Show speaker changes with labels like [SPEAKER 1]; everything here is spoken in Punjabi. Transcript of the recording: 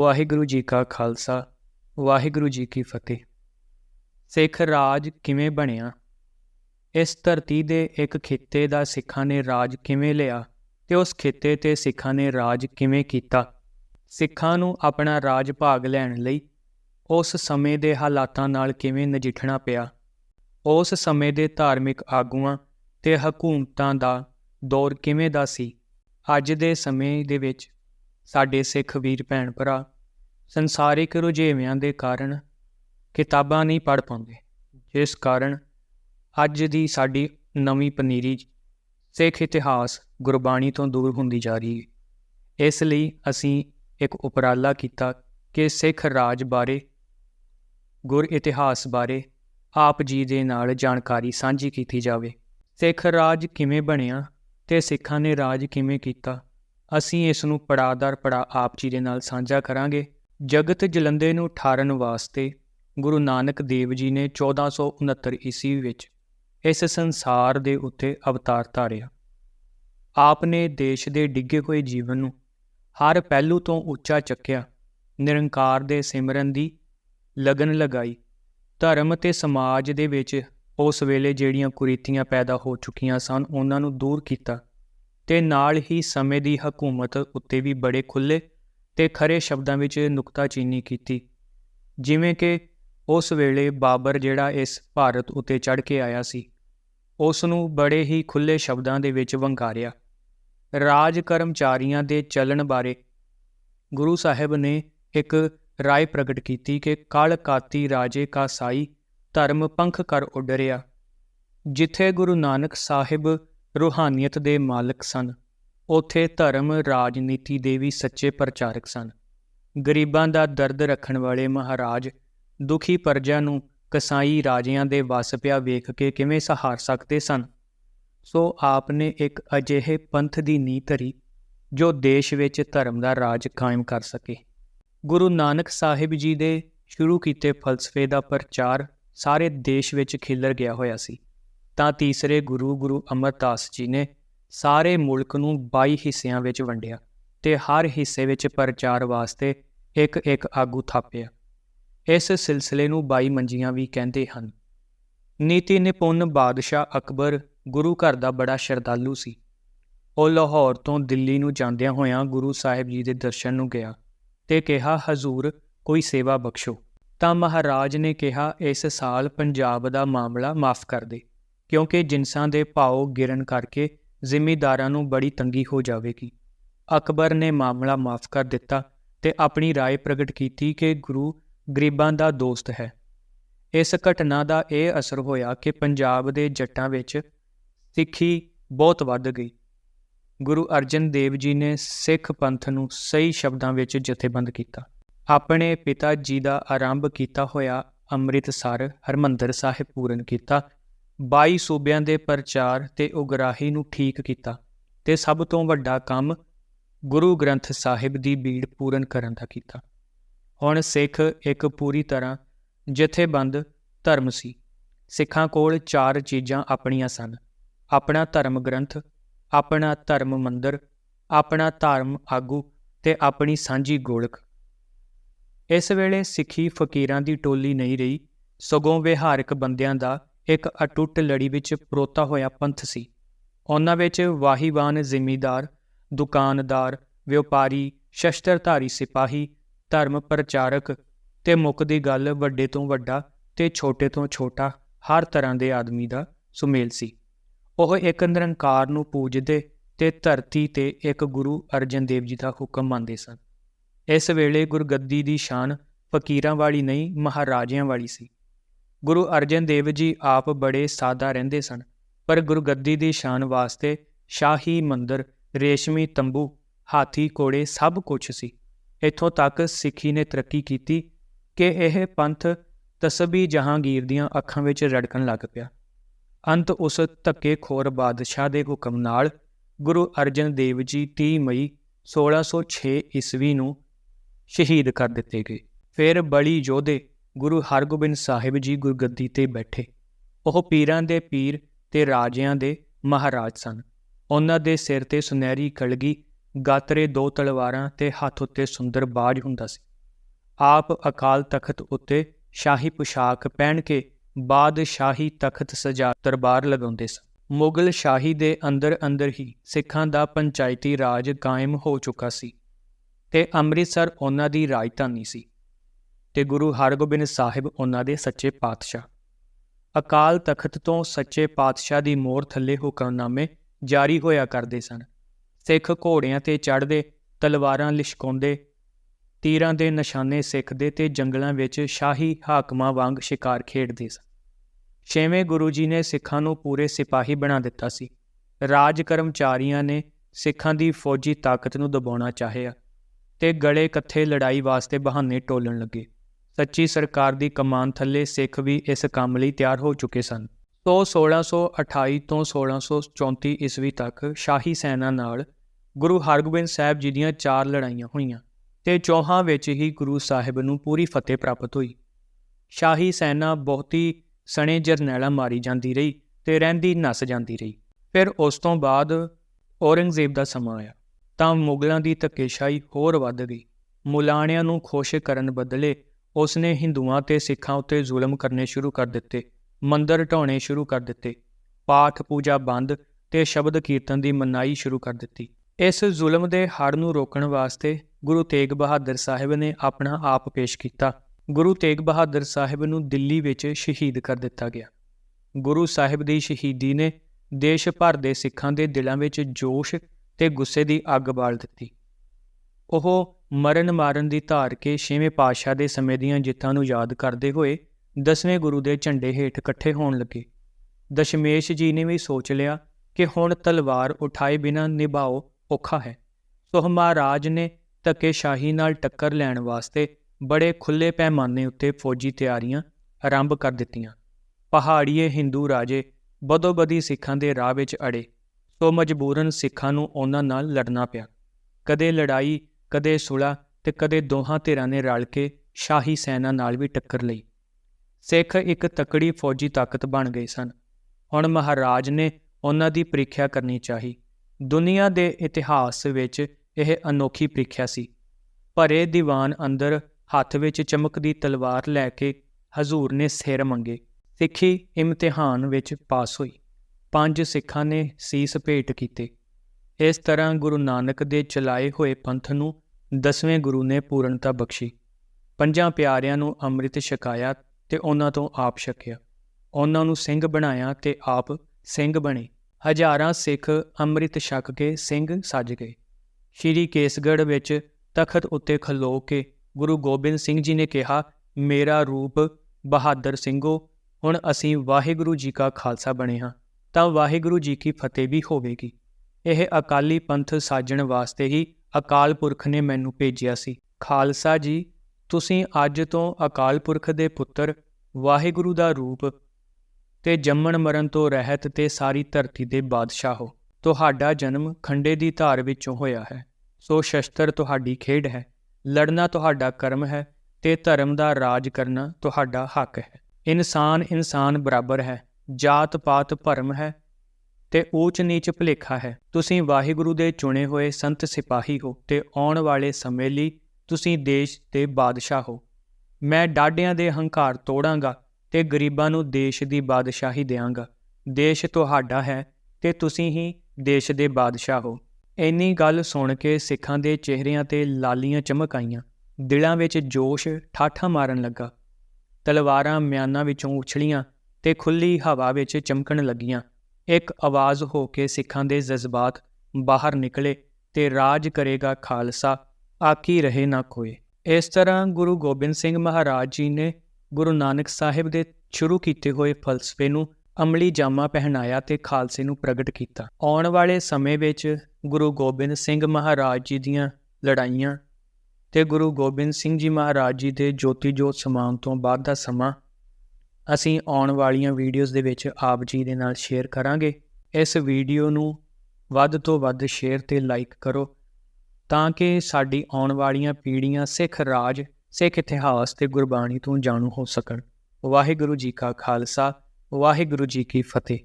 [SPEAKER 1] ਵਾਹਿਗੁਰੂ ਜੀ ਕਾ ਖਾਲਸਾ, ਵਾਹਿਗੁਰੂ ਜੀ ਕੀ ਫਤਿਹ। ਸਿੱਖ ਰਾਜ ਕਿਵੇਂ ਬਣਿਆ? ਇਸ ਧਰਤੀ ਦੇ ਇੱਕ ਖਿੱਤੇ ਦਾ ਸਿੱਖਾਂ ਨੇ ਰਾਜ ਕਿਵੇਂ ਲਿਆ ਤੇ ਉਸ ਖਿੱਤੇ ਤੇ ਸਿੱਖਾਂ ਨੇ ਰਾਜ ਕਿਵੇਂ ਕੀਤਾ? ਸਿੱਖਾਂ ਨੂੰ ਆਪਣਾ ਰਾਜ ਭਾਗ ਲੈਣ ਲਈ ਉਸ ਸਮੇਂ ਦੇ ਹਾਲਾਤਾਂ ਨਾਲ ਕਿਵੇਂ ਨਜਿੱਠਣਾ ਪਿਆ? ਉਸ ਸਮੇਂ ਦੇ ਧਾਰਮਿਕ ਆਗੂਆਂ ਤੇ ਹਕੂਮਤਾਂ ਦਾ ਦੌਰ ਕਿਵੇਂ ਦਾ ਸੀ? ਅੱਜ ਦੇ ਸਮੇਂ ਦੇ ਵਿੱਚ ਸਾਡੇ ਸਿੱਖ ਵੀਰ ਭੈਣ ਭਰਾ, ਸੰਸਾਰਿਕ ਰੁਝੇਵਿਆਂ ਦੇ ਕਾਰਨ ਕਿਤਾਬਾਂ ਨਹੀਂ ਪੜ੍ਹ ਪਾਉਂਦੇ, ਜਿਸ ਕਾਰਨ ਅੱਜ ਦੀ ਸਾਡੀ ਨਵੀਂ ਪਨੀਰੀ ਸਿੱਖ ਇਤਿਹਾਸ ਗੁਰਬਾਣੀ ਤੋਂ ਦੂਰ ਹੁੰਦੀ ਜਾ ਰਹੀ ਹੈ। ਇਸ ਲਈ ਅਸੀਂ ਇੱਕ ਉਪਰਾਲਾ ਕੀਤਾ ਕਿ ਸਿੱਖ ਰਾਜ ਬਾਰੇ, ਗੁਰ ਇਤਿਹਾਸ ਬਾਰੇ ਆਪ ਜੀ ਦੇ ਨਾਲ ਜਾਣਕਾਰੀ ਸਾਂਝੀ ਕੀਤੀ ਜਾਵੇ। ਸਿੱਖ ਰਾਜ ਕਿਵੇਂ ਬਣਿਆ ਤੇ ਸਿੱਖਾਂ ਨੇ ਰਾਜ ਕਿਵੇਂ ਕੀਤਾ? ਅਸੀਂ ਇਸ ਨੂੰ ਪੜਾਦਰ ਪੜਾ ਆਪ ਜੀ ਦੇ ਨਾਲ ਸਾਂਝਾ ਕਰਾਂਗੇ। ਜਗਤ ਜਲੰਦੇ ਨੂੰ ਠਾਰਨ ਵਾਸਤੇ ਗੁਰੂ ਨਾਨਕ ਦੇਵ ਜੀ ਨੇ 1469 ਈਸਵੀ ਵਿੱਚ ਇਸ ਸੰਸਾਰ ਦੇ ਉੱਤੇ ਅਵਤਾਰ ਧਾਰਿਆ। ਆਪ ਨੇ ਦੇਸ਼ ਦੇ ਡਿੱਗੇ ਹੋਏ ਜੀਵਨ ਨੂੰ ਹਰ ਪਹਿਲੂ ਤੋਂ ਉੱਚਾ ਚੱਕਿਆ, ਨਿਰੰਕਾਰ ਦੇ ਸਿਮਰਨ ਦੀ ਲਗਨ ਲਗਾਈ। ਧਰਮ ਤੇ ਸਮਾਜ ਦੇ ਵਿੱਚ ਉਸ ਵੇਲੇ ਜਿਹੜੀਆਂ ਕੁਰੀਤੀਆਂ ਪੈਦਾ ਹੋ ਚੁੱਕੀਆਂ ਸਨ, ਉਹਨਾਂ ਨੂੰ ਦੂਰ ਕੀਤਾ। ਤੇ ਨਾਲ ਹੀ ਸਮੇਂ ਦੀ ਹਕੂਮਤ ਉੱਤੇ ਵੀ ਬੜੇ ਖੁੱਲੇ ਤੇ ਖਰੇ ਸ਼ਬਦਾਂ ਵਿੱਚ ਨੁਕਤਾਚੀਨੀ ਕੀਤੀ। ਜਿਵੇਂ ਕਿ ਉਸ ਵੇਲੇ ਬਾਬਰ ਜਿਹੜਾ ਇਸ ਭਾਰਤ ਉੱਤੇ ਚੜ ਕੇ ਆਇਆ ਸੀ, ਉਸ ਨੂੰ ਬੜੇ ਹੀ ਖੁੱਲੇ ਸ਼ਬਦਾਂ ਦੇ ਵਿੱਚ ਵੰਗਾਰਿਆ। ਰਾਜ ਕਰਮਚਾਰੀਆਂ ਦੇ ਚੱਲਣ ਬਾਰੇ ਗੁਰੂ ਸਾਹਿਬ ਨੇ ਇੱਕ ਰਾਏ ਪ੍ਰਗਟ ਕੀਤੀ ਕਿ ਕਾਲ ਕਾਤੀ ਰਾਜੇ ਕਾ ਸਾਈ ਧਰਮ ਪੰਖ ਕਰ ਉਡਰਿਆ ਜਿੱਥੇ ਗੁਰੂ ਨਾਨਕ ਸਾਹਿਬ ਰੂਹਾਨੀਅਤ ਦੇ ਮਾਲਕ ਸਨ। ਉਥੇ ਧਰਮ, ਰਾਜਨੀਤੀ ਦੇ ਵੀ ਸੱਚੇ ਪ੍ਰਚਾਰਕ ਸਨ। ਗਰੀਬਾਂ ਦਾ ਦਰਦ ਰੱਖਣ ਵਾਲੇ ਮਹਾਰਾਜ ਦੁਖੀ ਪਰਜਾ ਨੂੰ ਕਸਾਈ ਰਾਜਿਆਂ ਦੇ ਵਸ ਪਿਆ ਵੇਖ ਕੇ ਕਿਵੇਂ ਸਹਾਰ ਸਕਦੇ ਸਨ? ਸੋ ਆਪ ਨੇ ਇੱਕ ਅਜਿਹੇ ਪੰਥ ਦੀ ਨੀਂਹ ਧਰੀ, ਜੋ ਦੇਸ਼ ਵਿੱਚ ਧਰਮ ਦਾ ਰਾਜ ਕਾਇਮ ਕਰ ਸਕੇ। ਗੁਰੂ ਨਾਨਕ ਸਾਹਿਬ ਜੀ ਦੇ ਸ਼ੁਰੂ ਕੀਤੇ ਫਲਸਫੇ ਦਾ ਪ੍ਰਚਾਰ ਸਾਰੇ ਦੇਸ਼ ਵਿੱਚ ਖਿਲਰ ਗਿਆ ਹੋਇਆ ਸੀ। ਤਾਂ ਤੀਸਰੇ ਗੁਰੂ ਗੁਰੂ ਅਮਰਦਾਸ ਜੀ ਨੇ ਸਾਰੇ ਮੁਲਕ ਨੂੰ 22 ਹਿੱਸਿਆਂ ਵਿੱਚ ਵੰਡਿਆ ਤੇ ਹਰ ਹਿੱਸੇ ਵਿੱਚ ਪ੍ਰਚਾਰ ਵਾਸਤੇ ਇੱਕ ਇੱਕ ਆਗੂ ਥਾਪਿਆ। ਇਸ ਸਿਲਸਿਲੇ ਨੂੰ 22 ਮੰਜੀਆਂ ਵੀ ਕਹਿੰਦੇ ਹਨ। ਨੀਤੀ ਨਿਪੁੰਨ ਬਾਦਸ਼ਾਹ ਅਕਬਰ ਗੁਰੂ ਘਰ ਦਾ ਬੜਾ ਸ਼ਰਧਾਲੂ ਸੀ। ਉਹ ਲਾਹੌਰ ਤੋਂ ਦਿੱਲੀ ਨੂੰ ਜਾਂਦਿਆਂ ਹੋਇਆਂ ਗੁਰੂ ਸਾਹਿਬ ਜੀ ਦੇ ਦਰਸ਼ਨ ਨੂੰ ਗਿਆ ਤੇ ਕਿਹਾ, ਹਜ਼ੂਰ, ਕੋਈ ਸੇਵਾ ਬਖਸ਼ੋ। ਤਾਂ ਮਹਾਰਾਜ ਨੇ ਕਿਹਾ, ਇਸ ਸਾਲ ਪੰਜਾਬ ਦਾ ਮਾਮਲਾ ਮਾਫ ਕਰ ਦੇ। ਕਿਉਂਕਿ ਜਿੰਸਾਂ ਦੇ ਭਾਅ ਗਿਰਨ ਕਰਕੇ ਜ਼ਿਮੀਦਾਰਾਂ ਨੂੰ ਬੜੀ ਤੰਗੀ ਹੋ ਜਾਵੇਗੀ ਅਕਬਰ ਨੇ ਮਾਮਲਾ ਮਾਫ ਕਰ ਦਿੱਤਾ ਤੇ ਆਪਣੀ رائے ਪ੍ਰਗਟ ਕੀਤੀ ਕਿ ਗੁਰੂ ਗਰੀਬਾਂ ਦਾ ਦੋਸਤ ਹੈ ਇਸ ਘਟਨਾ ਦਾ ਇਹ ਅਸਰ ਹੋਇਆ ਕਿ ਪੰਜਾਬ ਦੇ ਜੱਟਾਂ ਵਿੱਚ ਸਿੱਖੀ ਬਹੁਤ ਵੱਧ ਗਈ ਗੁਰੂ ਅਰਜਨ ਦੇਵ ਜੀ ਨੇ ਸਿੱਖ ਪੰਥ ਨੂੰ ਸਹੀ ਸ਼ਬਦਾਂ ਵਿੱਚ ਜਥੇਬੰਦ ਕੀਤਾ ਆਪਣੇ ਪਿਤਾ ਜੀ ਦਾ ਆਰੰਭ ਕੀਤਾ ਹੋਇਆ ਅੰਮ੍ਰਿਤਸਰ ਹਰਮੰਦਰ ਸਾਹਿਬ ਪੂਰਨ ਕੀਤਾ 22 ਸੂਬਿਆਂ ਦੇ ਪ੍ਰਚਾਰ ਤੇ ਉਗਰਾਹੀ ਨੂੰ ਠੀਕ ਕੀਤਾ ਤੇ ਸਭ ਤੋਂ ਵੱਡਾ ਕੰਮ ਗੁਰੂ ਗ੍ਰੰਥ ਸਾਹਿਬ ਦੀ ਬੀੜ ਪੂਰਨ ਕਰਨ ਦਾ ਕੀਤਾ। ਹੁਣ ਸਿੱਖ ਇੱਕ ਪੂਰੀ ਤਰ੍ਹਾਂ ਜਥੇਬੰਦ ਧਰਮ ਸੀ। ਸਿੱਖਾਂ ਕੋਲ ਚਾਰ ਚੀਜ਼ਾਂ ਆਪਣੀਆਂ ਸਨ। ਆਪਣਾ ਧਰਮ ਗ੍ਰੰਥ, ਆਪਣਾ ਧਰਮ ਮੰਦਰ, ਆਪਣਾ ਧਰਮ ਆਗੂ ਤੇ ਆਪਣੀ ਸਾਂਝੀ ਗੋਲਕ। ਇਸ ਵੇਲੇ ਸਿੱਖੀ ਫਕੀਰਾਂ ਦੀ ਟੋਲੀ ਨਹੀਂ ਰਹੀ, ਸਗੋਂ ਵਿਹਾਰਕ ਬੰਦਿਆਂ ਦਾ ਇੱਕ ਅਟੁੱਟ ਲੜੀ ਵਿੱਚ ਪਰੋਤਾ ਹੋਇਆ ਪੰਥ ਸੀ। ਉਹਨਾਂ ਵਿੱਚ ਵਾਹੀਵਾਨ, ਜ਼ਿਮੀਦਾਰ, ਦੁਕਾਨਦਾਰ ਵਪਾਰੀ ਸ਼ਸਤਰਧਾਰੀ, ਸਿਪਾਹੀ, ਧਰਮ ਪ੍ਰਚਾਰਕ ਤੇ ਮੁੱਖ ਦੀ ਗੱਲ ਵੱਡੇ ਤੋਂ ਵੱਡਾ ਤੇ ਛੋਟੇ ਤੋਂ ਛੋਟਾ ਹਰ ਤਰ੍ਹਾਂ ਦੇ ਆਦਮੀ ਦਾ ਸੁਮੇਲ ਸੀ। ਉਹ ਇੱਕ ਨਿਰੰਕਾਰ ਨੂੰ ਪੂਜਦੇ ਤੇ ਧਰਤੀ ਤੇ ਇੱਕ ਗੁਰੂ ਅਰਜਨ ਦੇਵ ਜੀ ਦਾ ਹੁਕਮ ਮੰਨਦੇ ਸਨ। ਇਸ ਵੇਲੇ ਗੁਰਗੱਦੀ ਦੀ ਸ਼ਾਨ ਫਕੀਰਾਂ ਵਾਲੀ ਨਹੀਂ, ਮਹਾਰਾਜਿਆਂ ਵਾਲੀ ਸੀ। ਗੁਰੂ ਅਰਜਨ ਦੇਵ ਜੀ ਆਪ ਬੜੇ ਸਾਦਾ ਰਹਿੰਦੇ ਸਨ, ਪਰ ਗੁਰਗੱਦੀ ਦੀ ਸ਼ਾਨ ਵਾਸਤੇ ਸ਼ਾਹੀ ਮੰਦਰ, ਰੇਸ਼ਮੀ ਤੰਬੂ, ਹਾਥੀ ਕੋੜੇ ਸਭ ਕੁਝ ਸੀ। ਇੱਥੋਂ ਤੱਕ ਸਿੱਖੀ ਨੇ ਤਰੱਕੀ ਕੀਤੀ ਕਿ ਇਹ ਪੰਥ ਤਸਬੀ ਜਹਾਂਗੀਰ ਦੀਆਂ ਅੱਖਾਂ ਵਿੱਚ ਰੜਕਣ ਲੱਗ ਪਿਆ। ਅੰਤ ਉਸ ਧੱਕੇਖੋਰ ਬਾਦਸ਼ਾਹ ਦੇ ਹੁਕਮ ਨਾਲ ਗੁਰੂ ਅਰਜਨ ਦੇਵ ਜੀ 30 ਮਈ 1606 ਈਸਵੀ ਨੂੰ ਸ਼ਹੀਦ ਕਰ ਦਿੱਤੇ ਗਏ। ਫਿਰ ਬਲੀ ਯੋਧੇ ਗੁਰੂ ਹਰਗੋਬਿੰਦ ਸਾਹਿਬ ਜੀ ਗੁਰਗੱਦੀ ਤੇ ਬੈਠੇ। ਉਹ ਪੀਰਾਂ ਦੇ ਪੀਰ ਤੇ ਰਾਜਿਆਂ ਦੇ ਮਹਾਰਾਜ ਸਨ। ਉਹਨਾਂ ਦੇ ਸਿਰ ਤੇ ਸੁਨਹਿਰੀ ਕਲਗੀ, ਗਾਤਰੇ ਦੋ ਤਲਵਾਰਾਂ ਤੇ ਹੱਥ ਉੱਤੇ ਸੁੰਦਰ ਬਾਜ ਹੁੰਦਾ ਸੀ। ਆਪ ਅਕਾਲ ਤਖਤ ਉੱਤੇ ਸ਼ਾਹੀ ਪੁਸ਼ਾਕ ਪਹਿਨ ਕੇ ਬਾਦਸ਼ਾਹੀ ਤਖਤ ਸਜਾ ਦਰਬਾਰ ਲਗਾਉਂਦੇ ਸਨ। ਮੁਗਲ ਸ਼ਾਹੀ ਦੇ ਅੰਦਰ ਅੰਦਰ ਹੀ ਸਿੱਖਾਂ ਦਾ ਪੰਚਾਇਤੀ ਰਾਜ ਕਾਇਮ ਹੋ ਚੁੱਕਾ ਸੀ ਤੇ ਅੰਮ੍ਰਿਤਸਰ ਉਹਨਾਂ ਦੀ ਰਾਜਧਾਨੀ ਸੀ। ਤੇ ਗੁਰੂ ਹਰਗੋਬਿੰਦ ਸਾਹਿਬ ਉਹਨਾਂ ਦੇ ਸੱਚੇ ਪਾਤਸ਼ਾਹ। ਅਕਾਲ ਤਖਤ ਤੋਂ ਸੱਚੇ ਪਾਤਸ਼ਾਹ ਦੀ ਮੋਹਰ ਥੱਲੇ ਹੁਕਮਨਾਮੇ ਜਾਰੀ ਹੋਇਆ ਕਰਦੇ ਸਨ। ਸਿੱਖ ਘੋੜਿਆਂ ਤੇ ਚੜ੍ਹਦੇ, ਤਲਵਾਰਾਂ ਲਿਸ਼ਕਾਉਂਦੇ, ਤੀਰਾਂ ਦੇ ਨਿਸ਼ਾਨੇ ਸਿੱਖਦੇ ਤੇ ਜੰਗਲਾਂ ਵਿੱਚ ਸ਼ਾਹੀ ਹਾਕਮਾਂ ਵਾਂਗ ਸ਼ਿਕਾਰ ਖੇਡਦੇ ਸਨ। ਛੇਵੇਂ ਗੁਰੂ ਜੀ ਨੇ ਸਿੱਖਾਂ ਨੂੰ ਪੂਰੇ ਸਿਪਾਹੀ ਬਣਾ ਦਿੱਤਾ ਸੀ। ਰਾਜ ਕਰਮਚਾਰੀਆਂ ਨੇ ਸਿੱਖਾਂ ਦੀ ਫੌਜੀ ਤਾਕਤ ਨੂੰ ਦਬਾਉਣਾ ਚਾਹਿਆ ਤੇ ਗਲੇ ਕੱਥੇ ਲੜਾਈ ਵਾਸਤੇ ਬਹਾਨੇ ਟੋਲਣ ਲੱਗੇ। ਸੱਚੀ ਸਰਕਾਰ ਦੀ ਕਮਾਨ ਥੱਲੇ ਸਿੱਖ ਵੀ ਇਸ ਕੰਮ ਲਈ ਤਿਆਰ ਹੋ ਚੁੱਕੇ ਸਨ। ਤੋਂ 1628 ਤੋਂ 1634 ਈਸਵੀ ਤੱਕ ਸ਼ਾਹੀ ਸੈਨਾ ਨਾਲ ਗੁਰੂ ਹਰਗੋਬਿੰਦ ਸਾਹਿਬ ਜੀ ਦੀਆਂ ਚਾਰ ਲੜਾਈਆਂ ਹੋਈਆਂ ਤੇ ਚੌਹਾਂ ਵਿੱਚ ਹੀ ਗੁਰੂ ਸਾਹਿਬ ਨੂੰ ਪੂਰੀ ਫਤਿਹ ਪ੍ਰਾਪਤ ਹੋਈ। ਸ਼ਾਹੀ ਸੈਨਾ ਬਹੁਤੀ ਸਣੇ ਜਰਨੈਲਾ ਮਾਰੀ ਜਾਂਦੀ ਰਹੀ ਤੇ ਰਹਿੰਦੀ ਨਸ ਜਾਂਦੀ ਰਹੀ। ਫਿਰ ਉਸ ਤੋਂ ਬਾਅਦ ਔਰੰਗਜ਼ੇਬ ਦਾ ਸਮਾਂ ਆਇਆ। ਤਾਂ ਮੁਗਲਾਂ ਦੀ ਧੱਕੇਸ਼ਾਹੀ ਹੋਰ ਵੱਧ ਗਈ। ਮੁਲਾਣਿਆਂ ਨੂੰ ਖੁਸ਼ ਕਰਨ ਬਦਲੇ ਉਸਨੇ ਹਿੰਦੂਆਂ ਤੇ ਸਿੱਖਾਂ ਉੱਤੇ ਜ਼ੁਲਮ ਕਰਨੇ ਸ਼ੁਰੂ ਕਰ ਦਿੱਤੇ, ਮੰਦਰ ਢਾਉਣੇ ਸ਼ੁਰੂ ਕਰ ਦਿੱਤੇ, ਪਾਠ ਪੂਜਾ ਬੰਦ ਤੇ ਸ਼ਬਦ ਕੀਰਤਨ ਦੀ ਮਨਾਈ ਸ਼ੁਰੂ ਕਰ ਦਿੱਤੀ। ਇਸ ਜ਼ੁਲਮ ਦੇ ਹੜ ਨੂੰ ਰੋਕਣ ਵਾਸਤੇ ਗੁਰੂ ਤੇਗ ਬਹਾਦਰ ਸਾਹਿਬ ਨੇ ਆਪਣਾ ਆਪ ਪੇਸ਼ ਕੀਤਾ। ਗੁਰੂ ਤੇਗ ਬਹਾਦਰ ਸਾਹਿਬ ਨੂੰ ਦਿੱਲੀ ਵਿੱਚ ਸ਼ਹੀਦ ਕਰ ਦਿੱਤਾ ਗਿਆ। ਗੁਰੂ ਸਾਹਿਬ ਦੀ ਸ਼ਹੀਦੀ ਨੇ ਦੇਸ਼ ਭਰ ਦੇ ਸਿੱਖਾਂ ਦੇ ਦਿਲਾਂ ਵਿੱਚ ਜੋਸ਼ ਤੇ ਗੁੱਸੇ ਦੀ ਅੱਗ ਬਾਲ ਦਿੱਤੀ। ਉਹ ਮਰਨ ਮਾਰਨ ਦੀ ਧਾਰ ਕੇ ਛੇਵੇਂ ਪਾਤਸ਼ਾਹ ਦੇ ਸਮੇਂ ਦੀਆਂ ਜਿੱਤਾਂ ਨੂੰ ਯਾਦ ਕਰਦੇ ਹੋਏ ਦਸਵੇਂ ਗੁਰੂ ਦੇ ਝੰਡੇ ਹੇਠ ਇਕੱਠੇ ਹੋਣ ਲੱਗੇ। ਦਸ਼ਮੇਸ਼ ਜੀ ਨੇ ਵੀ ਸੋਚ ਲਿਆ ਕਿ ਹੁਣ ਤਲਵਾਰ ਉਠਾਏ ਬਿਨਾਂ ਨਿਭਾਓ ਔਖਾ ਹੈ। ਸੋ ਮਹਾਰਾਜ ਨੇ ਧੱਕੇਸ਼ਾਹੀ ਨਾਲ ਟੱਕਰ ਲੈਣ ਵਾਸਤੇ ਬੜੇ ਖੁੱਲੇ ਪੈਮਾਨੇ ਉੱਤੇ ਫੌਜੀ ਤਿਆਰੀਆਂ ਆਰੰਭ ਕਰ ਦਿੱਤੀਆਂ। ਪਹਾੜੀਏ ਹਿੰਦੂ ਰਾਜੇ ਬਦੋਬਦੀ ਸਿੱਖਾਂ ਦੇ ਰਾਹ ਵਿੱਚ ਅੜੇ। ਸੋ ਮਜਬੂਰਨ ਸਿੱਖਾਂ ਨੂੰ ਉਹਨਾਂ ਨਾਲ ਲੜਨਾ ਪਿਆ। ਕਦੇ ਲੜਾਈ ਕਦੇ ਸੁਲਾ ਤੇ ਕਦੇ ਦੋਹਾਂ ਧਿਰਾਂ ਨੇ ਰਲ ਕੇ ਸ਼ਾਹੀ ਸੈਨਾ ਨਾਲ ਵੀ ਟੱਕਰ ਲਈ। ਸਿੱਖ ਇੱਕ ਤਕੜੀ ਫੌਜੀ ਤਾਕਤ ਬਣ ਗਏ ਸਨ। ਹੁਣ ਮਹਾਰਾਜ ਨੇ ਉਹਨਾਂ ਦੀ ਪ੍ਰੀਖਿਆ ਕਰਨੀ ਚਾਹੀ। ਦੁਨੀਆ ਦੇ ਇਤਿਹਾਸ ਵਿੱਚ ਇਹ ਅਨੋਖੀ ਪ੍ਰੀਖਿਆ ਸੀ। ਭਰੇ ਦੀਵਾਨ ਅੰਦਰ ਹੱਥ ਵਿੱਚ ਚਮਕਦੀ ਤਲਵਾਰ ਲੈ ਕੇ ਹਜ਼ੂਰ ਨੇ ਸਿਰ ਮੰਗੇ। ਸਿੱਖੀ ਇਮਤਿਹਾਨ ਵਿੱਚ ਪਾਸ ਹੋਈ। ਪੰਜ ਸਿੱਖਾਂ ਨੇ ਸੀਸ ਭੇਟ ਕੀਤੇ। ਇਸ ਤਰ੍ਹਾਂ ਗੁਰੂ ਨਾਨਕ ਦੇ ਚਲਾਏ ਹੋਏ ਪੰਥ ਨੂੰ ਦਸਵੇਂ ਗੁਰੂ ਨੇ ਪੂਰਨਤਾ ਬਖਸ਼ੀ। ਪੰਜਾਂ ਪਿਆਰਿਆਂ ਨੂੰ ਅੰਮ੍ਰਿਤ ਛਕਾਇਆ ਤੇ ਉਹਨਾਂ ਤੋਂ ਆਪ ਛਕਿਆ। ਉਹਨਾਂ ਨੂੰ ਸਿੰਘ ਬਣਾਇਆ ਤੇ ਆਪ ਸਿੰਘ ਬਣੇ। ਹਜ਼ਾਰਾਂ ਸਿੱਖ ਅੰਮ੍ਰਿਤ ਛਕ ਕੇ ਸਿੰਘ ਸੱਜ ਗਏ। ਸ਼੍ਰੀ ਕੇਸਗੜ੍ਹ ਵਿੱਚ ਤਖਤ ਉੱਤੇ ਖਲੋ ਕੇ ਗੁਰੂ ਗੋਬਿੰਦ ਸਿੰਘ ਜੀ ਨੇ ਕਿਹਾ, ਮੇਰਾ ਰੂਪ ਬਹਾਦਰ ਸਿੰਘੋ, ਹੁਣ ਅਸੀਂ ਵਾਹਿਗੁਰੂ ਜੀ ਕਾ ਖਾਲਸਾ ਬਣੇ ਹਾਂ, ਤਾਂ ਵਾਹਿਗੁਰੂ ਜੀ ਕੀ ਫਤਿਹ ਵੀ ਹੋਵੇਗੀ। ਇਹ ਅਕਾਲੀ ਪੰਥ ਸਾਜਣ ਵਾਸਤੇ ਹੀ ਅਕਾਲ ਪੁਰਖ ਨੇ ਮੈਨੂੰ ਭੇਜਿਆ ਸੀ। ਖਾਲਸਾ ਜੀ, ਤੁਸੀਂ ਅੱਜ ਤੋਂ ਅਕਾਲ ਪੁਰਖ ਦੇ ਪੁੱਤਰ, ਵਾਹਿਗੁਰੂ ਦਾ ਰੂਪ ਤੇ ਜੰਮਣ ਮਰਨ ਤੋਂ ਰਹਿਤ ਤੇ ਸਾਰੀ ਧਰਤੀ ਦੇ ਬਾਦਸ਼ਾਹ ਹੋ। ਤੁਹਾਡਾ ਜਨਮ ਖੰਡੇ ਦੀ ਧਾਰ ਵਿੱਚੋਂ ਹੋਇਆ ਹੈ। ਸੋ ਸ਼ਸਤਰ ਤੁਹਾਡੀ ਖੇਡ ਹੈ। ਲੜਨਾ ਤੁਹਾਡਾ ਕਰਮ ਹੈ ਤੇ ਧਰਮ ਦਾ ਰਾਜ ਕਰਨਾ ਤੁਹਾਡਾ ਹੱਕ ਹੈ। ਇਨਸਾਨ ਇਨਸਾਨ ਬਰਾਬਰ ਹੈ। ਜਾਤ ਪਾਤ ਭਰਮ ਹੈ ਤੇ ਊਚ ਨੀਚ ਭੁਲੇਖਾ ਹੈ। ਤੁਸੀਂ ਵਾਹਿਗੁਰੂ ਦੇ ਚੁਣੇ ਹੋਏ ਸੰਤ ਸਿਪਾਹੀ ਹੋ ਤੇ ਆਉਣ ਵਾਲੇ ਸਮੇਂ ਲਈ ਤੁਸੀਂ ਦੇਸ਼ ਦੇ ਬਾਦਸ਼ਾਹ ਹੋ। ਮੈਂ ਡਾਢਿਆਂ ਦੇ ਹੰਕਾਰ ਤੋੜਾਂਗਾ ਤੇ ਗਰੀਬਾਂ ਨੂੰ ਦੇਸ਼ ਦੀ ਬਾਦਸ਼ਾਹੀ ਦੇਵਾਂਗਾ ਦੇਸ਼ ਤੁਹਾਡਾ ਹੈ ਤੇ ਤੁਸੀਂ ਹੀ ਦੇਸ਼ ਦੇ ਬਾਦਸ਼ਾਹ ਹੋ। ਇੰਨੀ ਗੱਲ ਸੁਣ ਕੇ ਸਿੱਖਾਂ ਦੇ ਚਿਹਰਿਆਂ ਤੇ ਲਾਲੀਆਂ ਚਮਕ ਆਈਆਂ। ਦਿਲਾਂ ਵਿੱਚ ਜੋਸ਼ ਠਾਠਾ ਮਾਰਨ ਲੱਗਾ। ਤਲਵਾਰਾਂ ਮਿਆਨਾਂ ਵਿੱਚੋਂ ਉਛਲੀਆਂ ਤੇ ਖੁੱਲੀ ਹਵਾ ਵਿੱਚ ਚਮਕਣ ਲੱਗੀਆਂ। ਇੱਕ ਆਵਾਜ਼ ਹੋ ਕੇ ਸਿੱਖਾਂ ਦੇ ਜਜ਼ਬਾਤ ਬਾਹਰ ਨਿਕਲੇ ਤੇ ਰਾਜ ਕਰੇਗਾ ਖਾਲਸਾ ਆਕੀ ਰਹੇ ਨਾ ਕੋਏ ਇਸ ਤਰ੍ਹਾਂ ਗੁਰੂ ਗੋਬਿੰਦ ਸਿੰਘ ਮਹਾਰਾਜ ਜੀ ਨੇ ਗੁਰੂ ਨਾਨਕ ਸਾਹਿਬ ਦੇ ਸ਼ੁਰੂ ਕੀਤੇ ਹੋਏ ਫਲਸਫੇ ਨੂੰ ਅਮਲੀ ਜਾਮਾ ਪਹਿਨਾਇਆ ਤੇ ਖਾਲਸੇ ਨੂੰ ਪ੍ਰਗਟ ਕੀਤਾ। ਆਉਣ ਵਾਲੇ ਸਮੇਂ ਵਿੱਚ ਗੁਰੂ ਗੋਬਿੰਦ ਸਿੰਘ ਮਹਾਰਾਜ ਜੀ ਦੀਆਂ ਲੜਾਈਆਂ ਤੇ ਗੁਰੂ ਗੋਬਿੰਦ ਸਿੰਘ ਜੀ ਮਹਾਰਾਜ ਜੀ ਦੇ ਜੋਤੀ ਜੋਤ ਸਮਾਨ ਤੋਂ ਬਾਅਦ ਦਾ ਸਮਾਂ ਅਸੀਂ ਆਉਣ ਵਾਲੀਆਂ ਵੀਡੀਓਜ਼ ਦੇ ਵਿੱਚ ਆਪ ਜੀ ਦੇ ਨਾਲ ਸ਼ੇਅਰ ਕਰਾਂਗੇ। ਇਸ ਵੀਡੀਓ ਨੂੰ ਵੱਧ ਤੋਂ ਵੱਧ ਸ਼ੇਅਰ ਤੇ ਲਾਈਕ ਕਰੋ ਤਾਂ ਕਿ ਸਾਡੀ ਆਉਣ ਵਾਲੀਆਂ ਪੀੜ੍ਹੀਆਂ ਸਿੱਖ ਰਾਜ, ਸਿੱਖ ਇਤਿਹਾਸ ਤੇ ਗੁਰਬਾਣੀ ਤੋਂ ਜਾਣੂ ਹੋ ਸਕਣ। ਵਾਹਿਗੁਰੂ ਜੀ ਕਾ ਖਾਲਸਾ, ਵਾਹਿਗੁਰੂ ਜੀ ਕੀ ਫਤਿਹ।